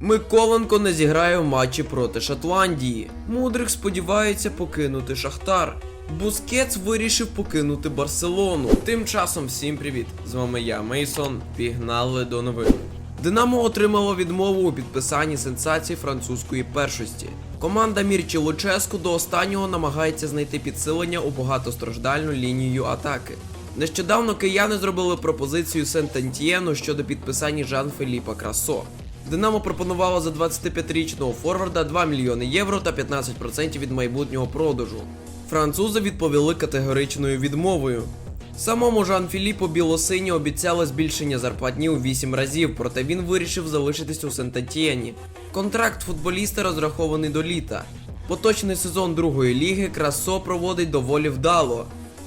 Миколенко не зіграє в матчі проти Шотландії. Мудрик сподівається покинути Шахтар. Бускетс вирішив покинути Барселону. Тим часом всім привіт! З вами я, Мейсон. Пігнали до новин. Динамо отримало відмову у підписанні сенсації французької першості. Команда Мірчі Луческу до останнього намагається знайти підсилення у багатостраждальну лінію атаки. Нещодавно кияни зробили пропозицію Сент-Антьєну щодо підписання Жан-Феліпа Красо. Динамо пропонувало за 25-річного форварда 2 мільйони євро та 15% від майбутнього продажу. Французи відповіли категоричною відмовою. Самому Жан Філіппу Білосині обіцяли збільшення зарплатні у 8 разів, проте він вирішив залишитись у Сент-Антієні. Контракт футболіста розрахований до літа. Поточний сезон другої ліги Красо проводить доволі вдало.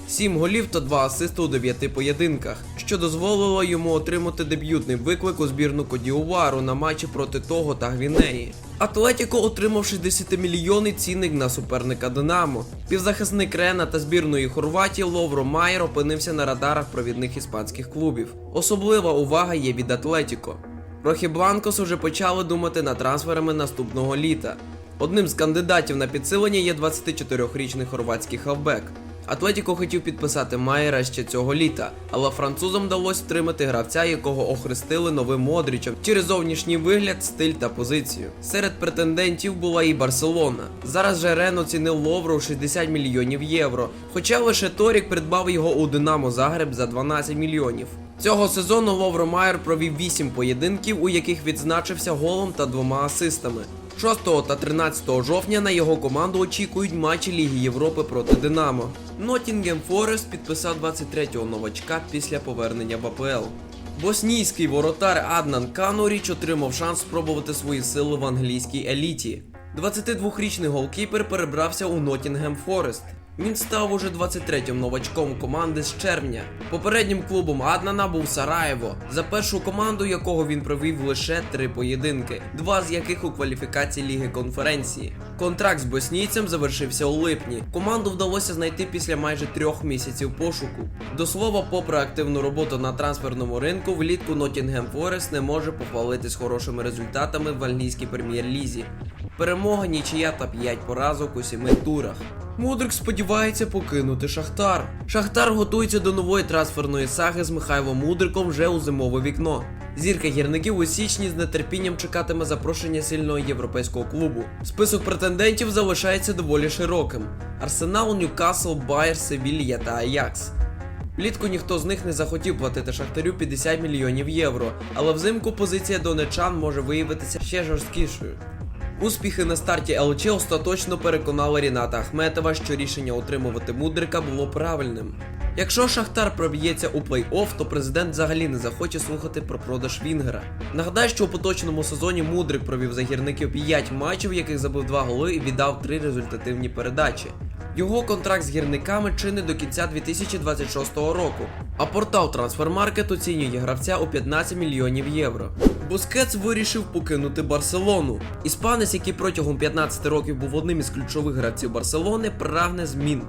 7 голів та 2 асисти у 9 поєдинках, що дозволило йому отримати дебютний виклик у збірну Кодіувару на матчі проти того та Гвінеї. Атлетіко отримав 60 мільйонний цінник на суперника Динамо. Півзахисник Рена та збірної Хорватії Ловро Майер опинився на радарах провідних іспанських клубів. Особлива увага є від Атлетіко. Рохі Бланкос уже почали думати над трансферами наступного літа. Одним з кандидатів на підсилення є 24-річний хорватський хавбек. Атлетіко хотів підписати Майера ще цього літа, але французам вдалося втримати гравця, якого охрестили новим Модрічем через зовнішній вигляд, стиль та позицію. Серед претендентів була і Барселона. Зараз же Рен оцінив Ловру у 60 мільйонів євро, хоча лише Торік придбав його у Динамо Загреб за 12 мільйонів. Цього сезону Ловро Майер провів 8 поєдинків, у яких відзначився голом та двома асистами. 6 та 13 жовтня на його команду очікують матчі Ліги Європи проти Динамо. Ноттінгем Форест підписав 23-го новачка після повернення в АПЛ. Боснійський воротар Аднан Каноріч отримав шанс спробувати свої сили в англійській еліті. 22-річний голкіпер перебрався у Ноттінгем Форест. Він став уже 23-м новачком команди з червня. Попереднім клубом Аднана був Сараєво, за першу команду якого він провів лише три поєдинки, два з яких у кваліфікації Ліги конференції. Контракт з боснійцем завершився у липні. Команду вдалося знайти після майже трьох місяців пошуку. До слова, попри активну роботу на трансферному ринку, влітку Ноттінгем Форест не може похвалитись хорошими результатами в англійській прем'єр-лізі. Перемога, нічия та 5 поразок у 7 турах. Мудрик сподівається покинути Шахтар. Шахтар готується до нової трансферної саги з Михайлом Мудриком вже у зимове вікно. Зірка гірників у січні з нетерпінням чекатиме запрошення сильного європейського клубу. Список претендентів залишається доволі широким: Арсенал, Ньюкасл, Байер, Севілья та Аякс. Влітку ніхто з них не захотів платити Шахтарю 50 мільйонів євро, але взимку позиція донечан може виявитися ще жорсткішою. Успіхи на старті ЛЧ остаточно переконали Ріната Ахметова, що рішення отримувати мудрика було правильним. Якщо Шахтар проб'ється у плей-офф, то президент взагалі не захоче слухати про продаж Вінгера. Нагадаю, що у поточному сезоні Мудрик провів за гірників 5 матчів, яких забив 2 голи і віддав 3 результативні передачі. Його контракт з гірниками чинить до кінця 2026 року, а портал Трансфермаркет оцінює гравця у 15 мільйонів євро. Бускетс вирішив покинути Барселону. Іспанець, який протягом 15 років був одним із ключових гравців Барселони, прагне змін.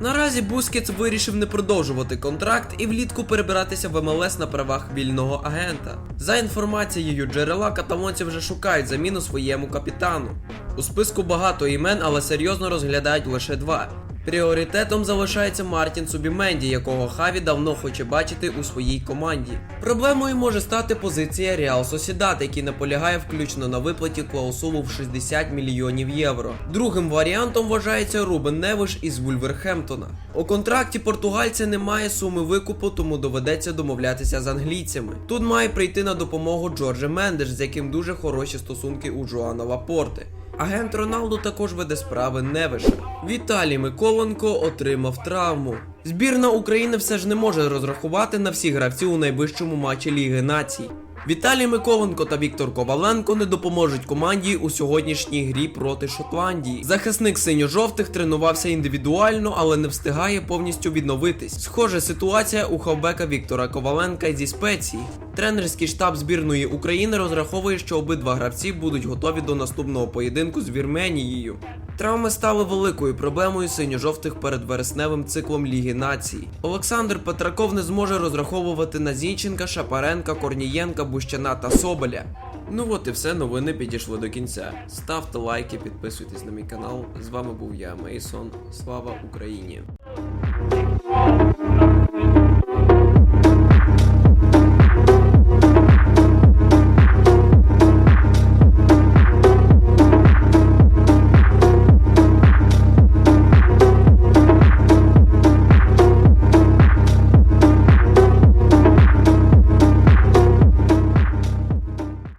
Наразі Бускетс вирішив не продовжувати контракт і влітку перебиратися в МЛС на правах вільного агента. За інформацією джерела, каталонці вже шукають заміну своєму капітану. У списку багато імен, але серйозно розглядають лише два. Пріоритетом залишається Мартін Субіменді, якого Хаві давно хоче бачити у своїй команді. Проблемою може стати позиція Реал Сосідат, який наполягає включно на виплаті клаусулу в 60 мільйонів євро. Другим варіантом вважається Рубен Невиш із Вульверхемптона. У контракті португальця немає суми викупу, тому доведеться домовлятися з англійцями. Тут має прийти на допомогу Джордже Мендеш, з яким дуже хороші стосунки у Жоана Лапорти. Агент Роналду також веде справи Невиша. Віталій Миколенко отримав травму. Збірна України все ж не може розрахувати на всі гравці у найближчому матчі Ліги Націй. Віталій Миколенко та Віктор Коваленко не допоможуть команді у сьогоднішній грі проти Шотландії. Захисник синьо-жовтих тренувався індивідуально, але не встигає повністю відновитись. Схожа ситуація у хавбека Віктора Коваленка зі спеції. Тренерський штаб збірної України розраховує, що обидва гравці будуть готові до наступного поєдинку з Вірменією. Травми стали великою проблемою синьо-жовтих перед вересневим циклом Ліги Націй. Олександр Петраков не зможе розраховувати на Зінченка, Шапаренка, Корнієнка, Бущана та Соболя. Ну от і все, новини підійшли до кінця. Ставте лайки, підписуйтесь на мій канал. З вами був я, Мейсон. Слава Україні!